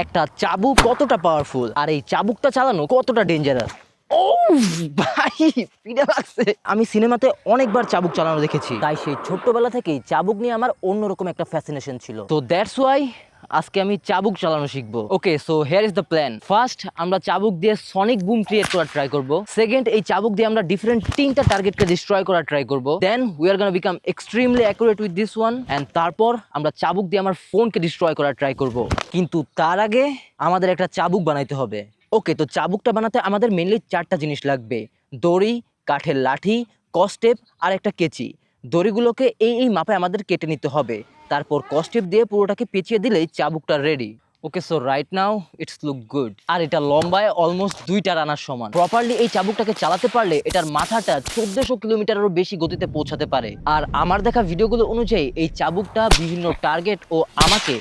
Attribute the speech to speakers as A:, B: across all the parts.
A: একটা চাবুক কতটা পাওয়ারফুল আর এই চাবুকটা চালানো কতটা ডেঞ্জারাস ও ভাই পিঠে লাগছে। আমি সিনেমাতে অনেকবার চাবুক চালানো দেখেছি। তাই সেই ছোট্টবেলা থেকেই চাবুক নিয়ে আমার অন্যরকম একটা ফ্যাসিনেশন ছিল। তো দ্যাটস ওয়াই আজকে আমি চাবুক চালানো শিখব। Okay so here is the plan first আমরা চাবুক দিয়ে সনিক বুম ক্রিয়েট করার ট্রাই করব। সেকেন্ড এই চাবুক দিয়ে আমরা ডিফারেন্ট তিনটা টার্গেটকে ডিস্ট্রয় করার ট্রাই করব। Then we are gonna become extremely accurate with this one and তারপর, আমরা চাবুক দিয়ে আমার ফোনকে ডিস্ট্রয় করার ট্রাই করব। কিন্তু তার আগে, আমাদের একটা চাবুক বানাইতে হবে। ওকে তো চাবুকটা বানাতে আমাদের মেনলি চারটা জিনিস লাগবে। দড়ি, কাঠের লাঠি, কস্টেপ আর একটা কেচি। দড়িগুলোকে এই এই মাপে আমাদের কেটে নিতে হবে। তারপর কস্টেপ দিয়ে পুরোটাকে পেঁচিয়ে দিলেই চাবুকটা ready okay so right now it's look good আর এটা লম্বায় অলমোস্ট দুইটা রানার সমান। প্রপারলি এই চাবুকটাকে চালাতে পারলে এটার মাথাটা চোদ্দশো কিলোমিটারেরও বেশি গতিতে পৌঁছাতে পারে। আর আমার দেখা ভিডিওগুলো অনুযায়ী এই চাবুকটা বিভিন্ন টার্গেট ও আমাকে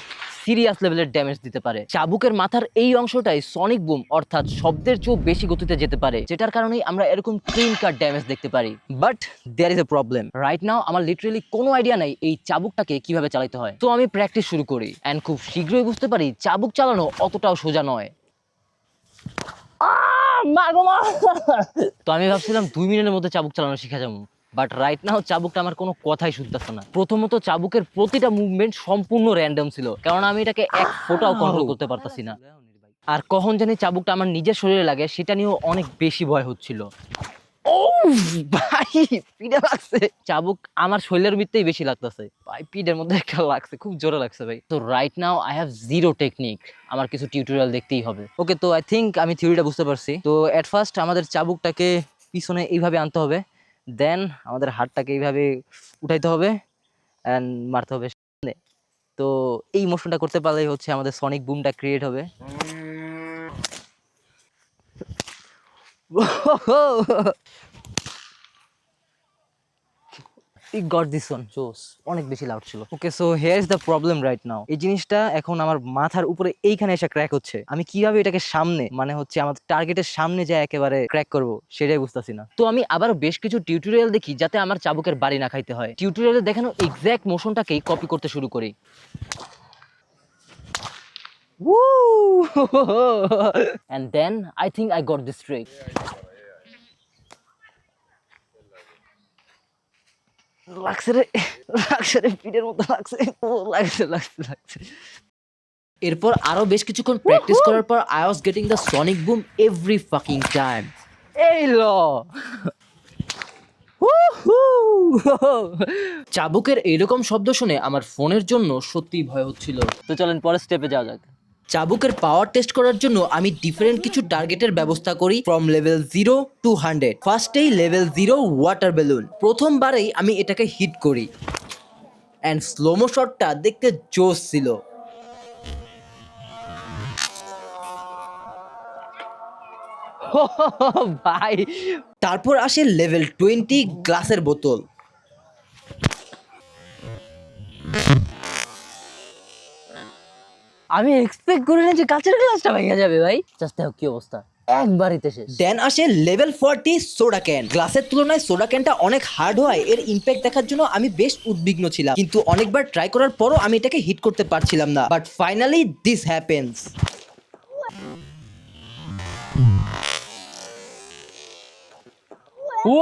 A: সিরিয়াস লেভেলের ড্যামেজ দিতে পারে। চাবুকের মাথার এই অংশটাই সনিক বুম অর্থাৎ শব্দের চেয়েও বেশি গতিতে যেতে পারে, যেটার কারণেই আমরা এরকম ক্লিন কাট ড্যামেজ দেখতে পারি। But there is a problem right now আমার লিটারেলি কোনো আইডিয়া নাই এই চাবুকটাকে কীভাবে চালাতে হয়। তো আমি প্র্যাকটিস শুরু করি অ্যান্ড খুব শীঘ্রই বুঝতে পারি চাবুক চালানো অতটাও সোজা নয়। তো আমি ভাবছিলাম দুই মিনিটের মধ্যে চাবুক চালানো শিখা যাব। বাট রাইট নাও চাবুকটা আমার কোনো কথাই শুনতেছে না। প্রথমত চাবুকের প্রতিটা মুভমেন্ট সম্পূর্ণ র্যান্ডম ছিল। কারণ আমি এটাকে এক ফোটাও কন্ট্রোল করতে পারতাছি না। আর কখন জানি চাবুকটা আমার নিজের শরীরে লাগে সেটা নিয়েও অনেক বেশি ভয় হচ্ছিল। ও ভাই পিঠে লাগছে। চাবুক আমার শরীরের ভিতরেই বেশি লাগতেছে। ভাই পিঠের মধ্যে একটা লাগছে খুব জোরে লাগছে ভাই। তো right now I have zero technique আমার কিছু টিউটোরিয়াল দেখতেই হবে। ওকে তো আই থিঙ্ক আমি থিওরিটা বুঝতে পারছি। তো এট ফার্স্ট আমাদের চাবুকটাকে পিছনে এইভাবে আনতে হবে। দেন আমাদের হাটটাকে এইভাবে উঠাইতে হবে অ্যান্ড মারতে হবে। তো এই মোশনটা করতে পারলেই হচ্ছে আমাদের সনিক বুমটা ক্রিয়েট হবে। ই গট দিস ওয়ান জোস অনেক বেশি লাউড ছিল। Okay so here is the problem right now এই জিনিসটা এখন আমার মাথার উপরে এইখানে এসে ক্র্যাক হচ্ছে। আমি কীভাবে এটাকে সামনে মানে হচ্ছে আমার টার্গেটের সামনে যায় একেবারে ক্র্যাক করব সেটাই বুঝতেছি না। তো আমি আবার বেশ কিছু টিউটোরিয়াল দেখি যাতে আমার চাবুকের বাড়ি না খাইতে হয়। টিউটোরিয়ালে দেখানো এক্স্যাক্ট মোশনটাকেই কপি করতে শুরু করি। And then I think I got this trick. লাগছে রে লাগছে রে পিঠের মতো লাগছে। ও লাগছে লাগছে লাগছে। এরপর আরও বেশ কিছুক্ষণ প্র্যাকটিস করার পর I was getting the sonic boom every fucking time এই ল। চাবুকের এরকম শব্দ শুনে আমার ফোনের জন্য সত্যিই ভয় হচ্ছিল। তো চলেন পরের স্টেপে যাওয়া যাক। চাবুকের পাওয়ার টেস্ট করার জন্য আমি ডিফারেন্ট কিছু টার্গেটের ব্যবস্থা করি from level zero to hundred ফার্স্টেই লেভেল জিরো ওয়াটার বেলুন প্রথমবারেই আমি এটাকে হিট করি। অ্যান্ড স্লোমো শটটা দেখতে জোস ছিল। ভাই। তারপর আসে লেভেল টোয়েন্টি গ্লাসের বোতল
B: আমি এক্সপেক্ট করি না যে কাঁচের গ্লাসটা ভেঙে যাবে ভাই। জাস্ট দেখো কি অবস্থা। একবারিতে শেষ।
A: দেন আসে লেভেল ফোরটি সোডা ক্যান গ্লাসের তুলনায় সোডা ক্যানটা অনেক হার্ড হয় এর ইম্প্যাক্ট দেখার জন্য আমি বেশ উদ্বিগ্ন ছিলাম। কিন্তু অনেকবার ট্রাই করার পরও আমি এটাকে হিট করতে পারছিলাম না। বাট ফাইনালি দিস হ্যাপেন্স
B: ও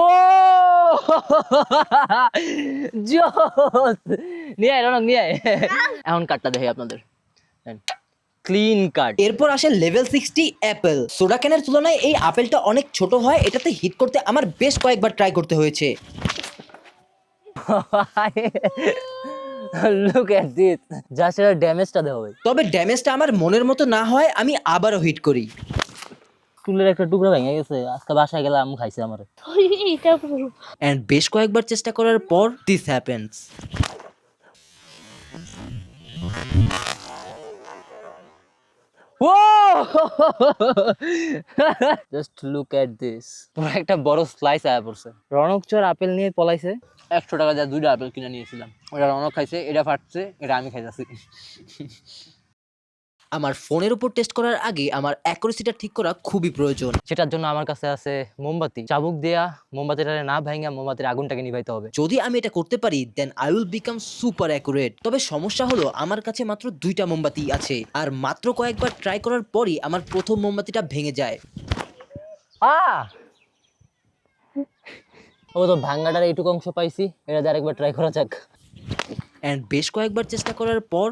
B: জোস নিয়ে আয় রনক নিয়ে আয়। এখন কাটটা দেখি আপনাদের। ক্লিন কাট
A: এরপর আসে লেভেল সিক্সটি অ্যাপেল সোডা ক্যানের তুলনায় এই আপেলটা অনেক ছোট হয় এটাতে হিট করতে আমার বেশ কয়েকবার ট্রাই করতে হয়েছে।
B: লুক এট দিস জাস্ট এর ড্যামেজটা দেওয়া ভাই
A: তবে ড্যামেজটা আমার মনের মতো না হয় আমি আবারও হিট করি।
B: চুলের একটা টুকরা ভেঙে গেছে আজকে বাসায় গেলে আম খাইছে আমার।
A: অ্যান্ড বেশ কয়েকবার চেষ্টা করার পর this happens
B: just look at this পুরো একটা বড় স্লাইস আয়া পড়ছে। রনক চর আপেল নিয়ে পলাইছে। একশো টাকা যা দুইটা আপেল কিনে নিয়েছিলাম। ওটা রনক খাইছে এটা ফাটছে এটা আমি খাইতেছি।
A: আমার ফোনের উপর টেস্ট করার আগে আমার অ্যাকুরেসিটা ঠিক করা খুবই প্রয়োজন।
B: সেটার জন্য আমার কাছে আছে মোমবাতি। চাবুক দেয়া মোমবাতিটা না ভাঙা মোমবাতির আগুনটাকে নিভাইতে হবে।
A: যদি আমি এটা করতে পারি then I will become super accurate তবে সমস্যা হলো আমার কাছে মাত্র দুইটা মোমবাতি আছে। আর মাত্র কয়েকবার ট্রাই করার পরই আমার প্রথম মোমবাতিটা ভেঙে যায়।
B: আ! ও তো ভাঙ্গাটার এইটুকু অংশ পাইছি এটা আরেকবার ট্রাই করা যাক।
A: অ্যান্ড বেশ কয়েকবার চেষ্টা করার পর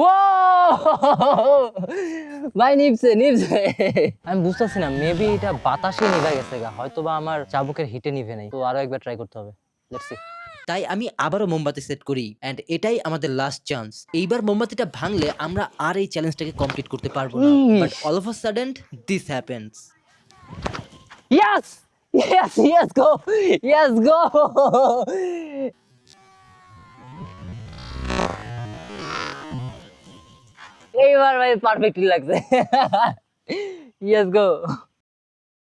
B: ভাই নিভছে নিভছে। আমি বুঝতেছি না মেবি এটা বাতাসে নিভে গেছে গা হয়তো বা আমার চাবুকের হিটে নিভে নেই। তো আরও একবার ট্রাই করতে হবে। লেটস সি
A: তাই আমি আবারও মোমবাতি সেট করি অ্যান্ড এটাই আমাদের লাস্ট চান্স এইবার মোমবাতিটা ভাঙলে আমরা আর এই চ্যালেঞ্জটাকে কমপ্লিট করতে পারব না। But all of a sudden this happens
B: Yes! Yes, yes, go! Yes, go! এইবার ভাই পারফেক্টলি লাগছে yes go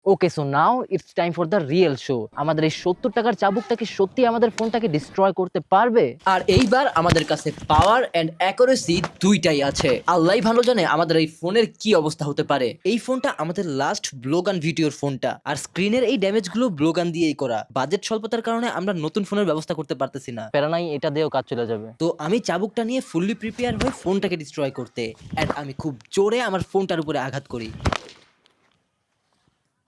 B: okay so now it's time for the real show আমাদের এই সত্তর টাকার চাবুকটাকে সত্যি আমাদের ফোনটাকে ডিস্ট্রয় করতে পারবে?
A: আর এইবার আমাদের কাছে পাওয়ার অ্যান্ড অ্যাকুরেসি দুইটাই আছে। আল্লাহ ভালো জানে আমাদের এই ফোনের কি অবস্থা হতে পারে। এই ফোনটা আমাদের লাস্ট ব্লোগান ভিডিওর ফোনটা আর স্ক্রিনের এই ড্যামেজ ড্যামেজগুলো ব্লোগান দিয়েই করা। বাজেট স্বল্পতার কারণে আমরা নতুন ফোনের ব্যবস্থা করতে পারতেছি না।
B: প্যারানাই এটা দিয়েও কাজ চলে যাবে।
A: তো আমি চাবুকটা নিয়ে ফুললি প্রিপেয়ার হয়ে ফোনটাকে ডিস্ট্রয় করতে। অ্যান্ড আমি খুব জোরে আমার ফোনটার উপরে আঘাত করি।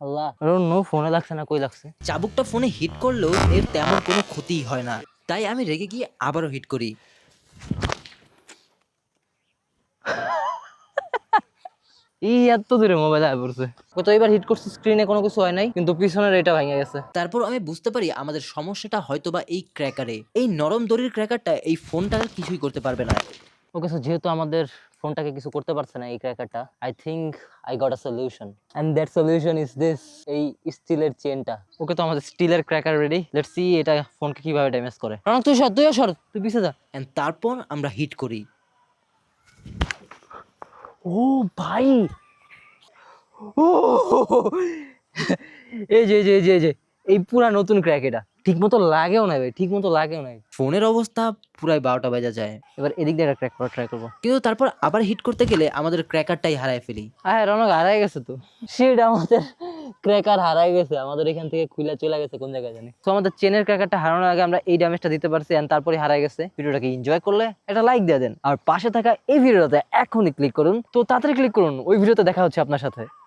B: আল্লাহ। নো ফোনে লাগছে না কই লাগছে?
A: চাবুকটা ফোনে হিট করলেও এর তেমন কোনো ক্ষতিই হয় না। তাই আমি রেগে গিয়ে আবারও হিট করি।
B: এই এত দূরে মোবাইল আয় পড়ছে। ও তো এবার হিট করছে স্ক্রিনে কোনো কিছু হয় নাই কিন্তু পিছনের এটা ভেঙে গেছে।
A: তারপর আমি বুঝতে পারি আমাদের সমস্যাটা হয়তো বা এই ক্র্যাকারে এই নরম দড়ির ক্র্যাকারটা এই ফোনটা কিছুই করতে পারবে না।
B: ওকে সো যেহেতু আমাদের ফোনটাকে কিছু করতে পারছে না এই ক্র্যাকারটা I think I got a solution and that solution is this এই স্টিলের চেনটা ওকে তো আমাদের স্টিলের ক্র্যাকার রেডি লেটস সি এটা ফোনকে কীভাবে ড্যামেজ করে। রনক তুই সর, তুইও সর, তুই পিছে যা।
A: অ্যান্ড তারপর আমরা হিট করি।
B: ও ভাই! ও, এই যে যে যে, এই পুরা নতুন ক্র্যাক এটা ঠিক মতো লাগেও না ভাই ঠিক মতো লাগেও না।
A: ফোনের অবস্থা পুরাই বারোটা বাজা যায়।
B: এবার এদিক দিয়ে একটা ক্র্যাক করা ট্রাই করব।
A: কিন্তু তারপর আবার হিট করতে গেলে আমাদের ক্র্যাকারটাই হারায় ফেলি।
B: হ্যাঁ রনক হারাই গেছে তো। সেটা আমাদের ক্র্যাকার হারাই গেছে। আমাদের এখান থেকে খুলে চলে গেছে কোন জায়গায় জানি। তো আমাদের চেনের ক্র্যাকারটা হারানোর আগে আমরা এই ড্যামেজটা দিতে পারছি and তারপরে হারাই গেছে। ভিডিওটাকে এনজয় করলে? একটা লাইক দিয়ে দেন। আর পাশে থাকা এই ভিডিওটাতে এখনই ক্লিক করুন। তো তাড়াতাড়ি ক্লিক করুন। ওই ভিডিওতে দেখা হচ্ছে আপনার সাথে।